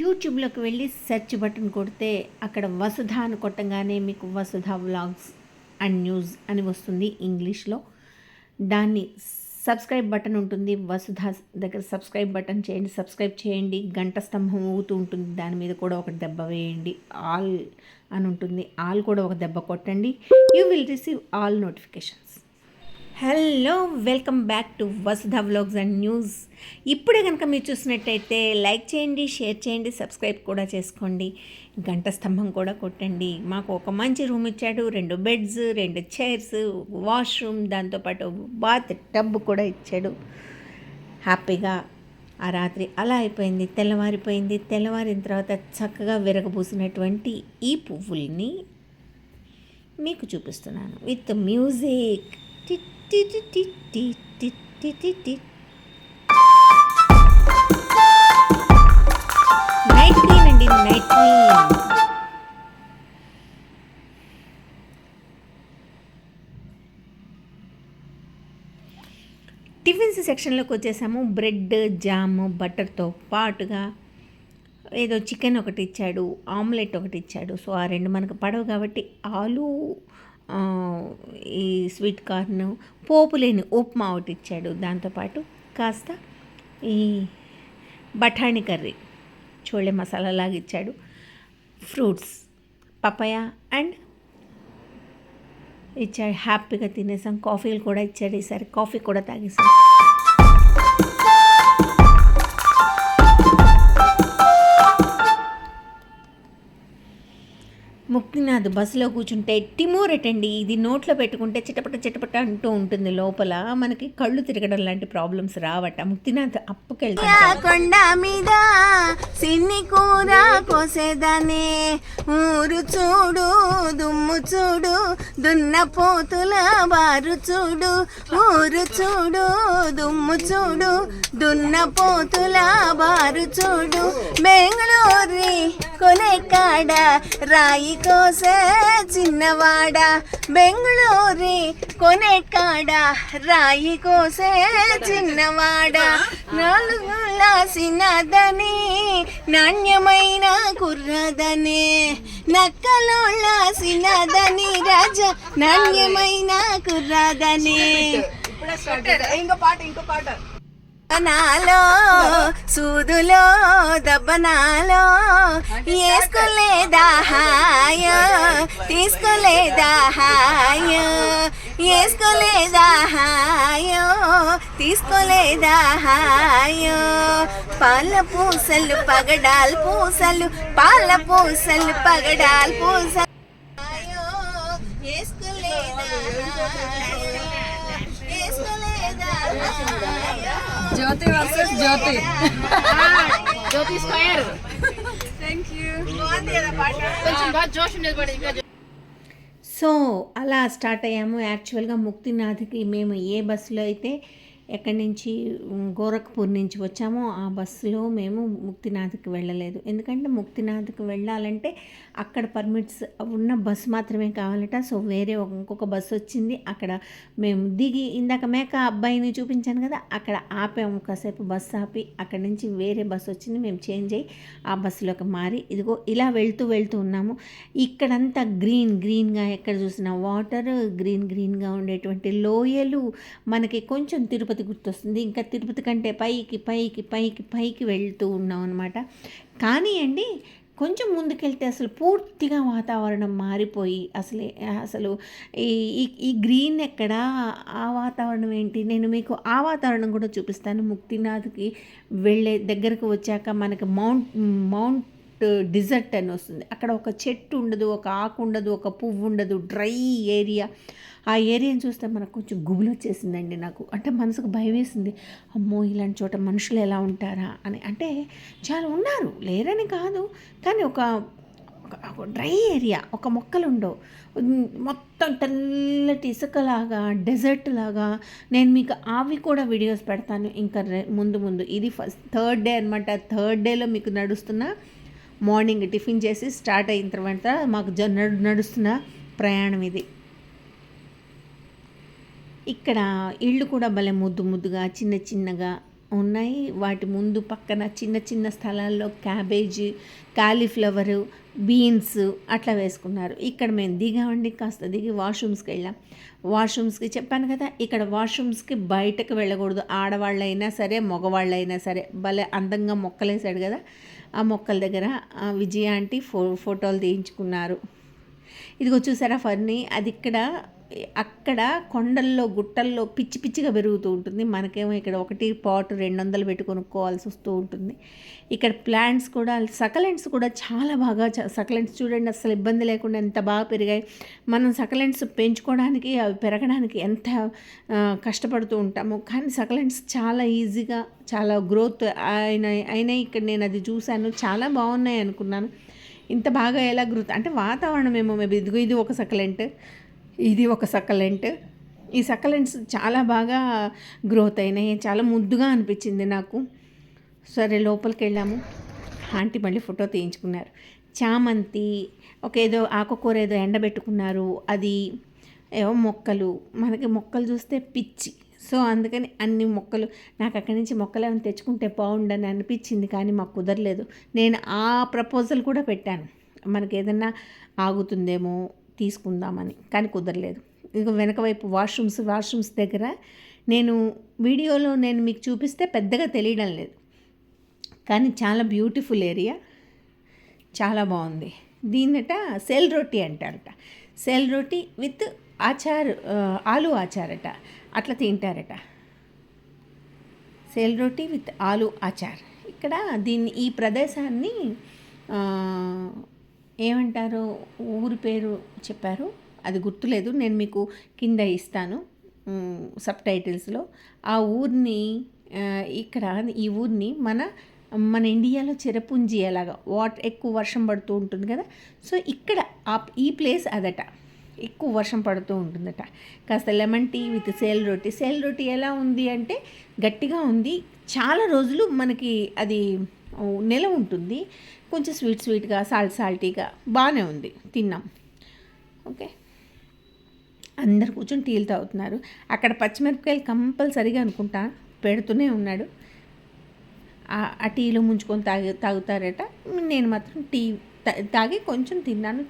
యూట్యూబ్లోకి వెళ్ళి search button కొడితే అక్కడ వసుధ అని కొట్టగానే మీకు వసుధ వ్లాగ్స్ అండ్ న్యూస్ అని వస్తుంది ఇంగ్లీష్లో. దాన్ని సబ్స్క్రైబ్ బటన్ ఉంటుంది వసుధ దగ్గర సబ్స్క్రైబ్ బటన్ చేయండి సబ్స్క్రైబ్ చేయండి గంట స్తంభం ఊగుతూ ఉంటుంది దాని మీద కూడా ఒక దెబ్బ వేయండి ఆల్ అని ఉంటుంది ఆల్ కూడా ఒక దెబ్బ కొట్టండి. You will receive all notifications. Hello welcome back to Vasudha vlogs and news. ఇప్పుడే కనుక మీరు చూసినట్టయితే లైక్ చేయండి షేర్ చేయండి సబ్స్క్రైబ్ కూడా చేసుకోండి. గంట స్తంభం కూడా కొట్టండి. మాకు ఒక మంచి రూమ్ ఇచ్చాడు. రెండు బెడ్స్ రెండు చైర్స్ వాష్రూమ్ దాంతోపాటు బాత్ టబ్ కూడా ఇచ్చాడు. హ్యాపీగా ఆ రాత్రి అలా అయిపోయింది తెల్లవారిపోయింది. తెల్లవారిన తర్వాత చక్కగా విరగబూసినటువంటి ఈ పువ్వుల్ని మీకు చూపిస్తున్నాను. With music. Tit. Night cream అండి నైట్ క్రీమ్ టిఫిన్స్ సెక్షన్లోకి వచ్చేసాము. బ్రెడ్ జాము బటర్తో పాటుగా ఏదో చికెన్ ఒకటి ఇచ్చాడు ఆమ్లెట్ ఒకటి ఇచ్చాడు. సో ఆ రెండు మనకు పడవు కాబట్టి ఆలు ఈ స్వీట్ కార్న్ పోపు లేని ఉప్మా ఒకటి ఇచ్చాడు. దాంతోపాటు కాస్త ఈ బఠానీ కర్రీ చోళే మసాలా లాగా ఇచ్చాడు. ఫ్రూట్స్ పపాయ అండ్ ఇచ్చాడు. హ్యాపీగా తినేసాం. కాఫీలు కూడా ఇచ్చాడు. ఈసారి కాఫీ కూడా తాగేసాం. ముక్తినాథ్ బస్సులో కూర్చుంటే టిమోరెట్ అండి ఇది నోట్లో పెట్టుకుంటే చిటపట చిటపట అంటూ ఉంటుంది. లోపల మనకి కళ్ళు తిరగడం లాంటి ప్రాబ్లమ్స్ రావట. ముక్తినాథ్ అప్పుకెళ్తాం కొండ మీద సిన్ని కూర కోసేదనే. ఊరు చూడు దుమ్ము చూడు దున్న పోతుల వారు చూడు. ఊరు చూడు దుమ్ము చూడు దున్న పోతుల వారు చూడు. బెంగళూరు కొలెకాడ రాయి కోసే చిన్నవాడ? బెంగళూరి కొనెకాడ రాయి కోసే చిన్నవాడ? నాలుగులాసినదని నాణ్యమైన కుర్రదనే. నక్కలోళ్ళాసినదని రాజ నాణ్యమైన కుర్రదనే. ఇంకో పాట ఇంకో పాట. నాలో సూదులో దబ్బనాలో వేసుకోలేదా హాయ తీసుకోలేదా హాయ వేసుకోలేదా హాయో తీసుకోలేదా హాయో పాల పూసలు పగడాల్ పూసలు పాల పూసలు పగడాల్ పూసలు. వేసుకోలేదా Jyothi versus Jyothi. Jyothi square. Thank you కొంచెం జోష్ ఉండేది సో అలా స్టార్ట్ అయ్యాము. యాక్చువల్గా ముక్తినాథ్కి మేము ఏ బస్సులో అయితే ఎక్కడి నుంచి గోరఖ్పూర్ నుంచి వచ్చామో ఆ బస్సులో మేము ముక్తినాథ్కి వెళ్ళలేదు. ఎందుకంటే ముక్తినాథ్కి వెళ్ళాలంటే అక్కడ పర్మిట్స్ ఉన్న బస్సు మాత్రమే కావాలట. సో వేరే ఇంకొక బస్సు వచ్చింది. అక్కడ మేము దిగి ఇందాక మేక అబ్బాయిని చూపించాను కదా అక్కడ ఆపాము కాసేపు బస్సు ఆపి అక్కడ నుంచి వేరే బస్సు వచ్చింది. మేము చేంజ్ అయ్యి ఆ బస్సులోకి మారి ఇదిగో ఇలా వెళ్తూ వెళ్తూ ఉన్నాము. ఇక్కడంతా గ్రీన్ గ్రీన్గా ఎక్కడ చూసినా వాటర్ గ్రీన్ గ్రీన్గా ఉండేటువంటి లోయలు మనకి కొంచెం తిరుపతి గుర్తొస్తుంది. ఇంకా తిరుపతి కంటే పైకి పైకి పైకి పైకి వెళ్తూ ఉన్నాం అనమాట కానీ అండి కొంచెం ముందుకెళ్తే అసలు పూర్తిగా వాతావరణం మారిపోయి అసలే అసలు ఈ ఈ- ఈ గ్రీన్ ఎక్కడ ఆ వాతావరణం ఏంటి? నేను మీకు ఆ వాతావరణం కూడా చూపిస్తాను. ముక్తినాథ్కి వెళ్ళే దగ్గరకు వచ్చాక మనకి మౌంట్ మౌంట్ డిజర్ట్ అని వస్తుంది. అక్కడ ఒక చెట్టు ఉండదు ఒక ఆకు ఉండదు ఒక పువ్వు ఉండదు డ్రై ఏరియా. ఆ ఏరియాని చూస్తే మనకు కొంచెం గుబులు వచ్చేసిందండి నాకు. అంటే మనసుకు భయం వేసింది. అమ్మో ఇలాంటి చోట మనుషులు ఎలా ఉంటారా అని. అంటే చాలా ఉన్నారు లేరని కాదు. కానీ ఒక ఒక- డ్రై ఏరియా ఒక మొక్కలు ఉండవు. మొత్తం తెల్లటి ఇసుకలాగా డెజర్ట్ లాగా. నేను మీకు అవి కూడా వీడియోస్ పెడతాను. ఇంకా ముందు ముందు. ఇది ఫస్ట్ థర్డ్ డే అనమాట థర్డ్ డేలో మీకు నడుస్తున్న మార్నింగ్ టిఫిన్ చేసి స్టార్ట్ అయిన తర్వాత మాకు జ నడు- నడుస్తున్న ప్రయాణం ఇది. ఇక్కడ ఇళ్ళు కూడా భలే ముద్దు ముద్దుగా చిన్న చిన్నగా ఉన్నాయి. వాటి ముందు పక్కన చిన్న చిన్న స్థలాల్లో క్యాబేజీ కాలీఫ్లవరు బీన్స్ అట్లా వేసుకున్నారు. ఇక్కడ మేము దిగామండి కాస్త దిగి వాష్రూమ్స్కి వెళ్ళాం. వాష్రూమ్స్కి చెప్పాను కదా ఇక్కడ వాష్రూమ్స్కి బయటకు వెళ్ళకూడదు. ఆడవాళ్ళైనా సరే మగవాళ్ళైనా సరే భలే అందంగా మొక్కలేసాడు కదా. ఆ మొక్కల దగ్గర విజయ ఆంటీ ఫో ఫోటోలు తీయించుకున్నారు. ఇదిగో చూసారా ఫన్నీ అది ఇక్కడ అక్కడ కొండల్లో గుట్టల్లో పిచ్చి పిచ్చిగా పెరుగుతూ ఉంటుంది. మనకేమో ఇక్కడ ఒకటి పాట్ రెండు వందలు పెట్టి కొనుక్కోవాల్సి వస్తూ ఉంటుంది. ఇక్కడ ప్లాంట్స్ కూడా సకలెంట్స్ కూడా చాలా బాగా సకలెంట్స్ చూడండి అసలు ఇబ్బంది లేకుండా ఎంత బాగా పెరిగాయి. మనం సకలెంట్స్ పెంచుకోవడానికి అవి పెరగడానికి ఎంత కష్టపడుతూ ఉంటాము. కానీ సకలెంట్స్ చాలా ఈజీగా చాలా గ్రోత్ అయిన అయినాయి. ఇక్కడ నేను అది చూశాను. చాలా బాగున్నాయి అనుకున్నాను. ఇంత బాగా ఎలా గ్రోత్ అంటే వాతావరణం ఏమో మేబీ ఇదిగో ఇది ఒక సకలెంట్. ఇది ఒక సకలెంట్. ఈ సకలెంట్స్ చాలా బాగా గ్రోత్ అయినాయి. చాలా ముద్దుగా అనిపించింది నాకు. సరే లోపలికి వెళ్ళాము ఆంటీ మళ్ళీ ఫోటో తీయించుకున్నారు. చామంతి ఒక ఏదో ఆకుకూర ఏదో ఎండబెట్టుకున్నారు. అది ఏవో మొక్కలు. మనకి మొక్కలు చూస్తే పిచ్చి. సో అందుకని అన్ని మొక్కలు నాకు అక్కడి నుంచి మొక్కలు ఏమైనా తెచ్చుకుంటే బాగుండని అనిపించింది కానీ మాకు కుదరలేదు. నేను ఆ ప్రపోజల్ కూడా పెట్టాను. మనకి ఏదన్నా ఆగుతుందేమో తీసుకుందామని కానీ కుదరలేదు. ఇక వెనక వైపు వాష్రూమ్స్ వాష్రూమ్స్ దగ్గర నేను వీడియోలో నేను మీకు చూపిస్తే పెద్దగా తెలియడం లేదు. కానీ చాలా బ్యూటిఫుల్ ఏరియా. చాలా బాగుంది. దీన్నట సెల్ రొట్టి అంటారట. సెల్ రొట్టి విత్ ఆచార్ ఆలు ఆచారట. అట్లా తింటారట. సెల్ రొట్టి విత్ ఆలు ఆచార్. ఇక్కడ దీన్ని ఈ ప్రదేశాన్ని ఏమంటారు? ఊరి పేరు చెప్పారు. అది గుర్తులేదు. నేను మీకు కింద ఇస్తాను. సబ్ టైటిల్స్లో. ఆ ఊరిని ఇక్కడ ఈ ఊరిని మన మన ఇండియాలో చిరపుంజి ఎలాగా వాటర్ ఎక్కువ వర్షం పడుతూ ఉంటుంది కదా? సో ఇక్కడ ఆ ఈ ప్లేస్ అదట. ఎక్కువ వర్షం పడుతూ ఉంటుందట. కాస్త lemon tea with sel roti sel roti ఎలా ఉంది అంటే గట్టిగా ఉంది. చాలా రోజులు మనకి అది నెల ఉంటుంది. కొంచెం స్వీట్ స్వీట్గా సాల్ట్ సాల్టీగా బాగానే ఉంది. తిన్నాం. ఓకే. అందరు కూర్చొని టీలు తాగుతున్నారు. అక్కడ పచ్చిమిరపకాయలు కంపల్సరీగా అనుకుంటా పెడుతూనే ఉన్నాడు. ఆ- టీలో ముంచుకొని తాగి తాగుతారట. నేను మాత్రం టీ తాగి కొంచెం తిన్నాను.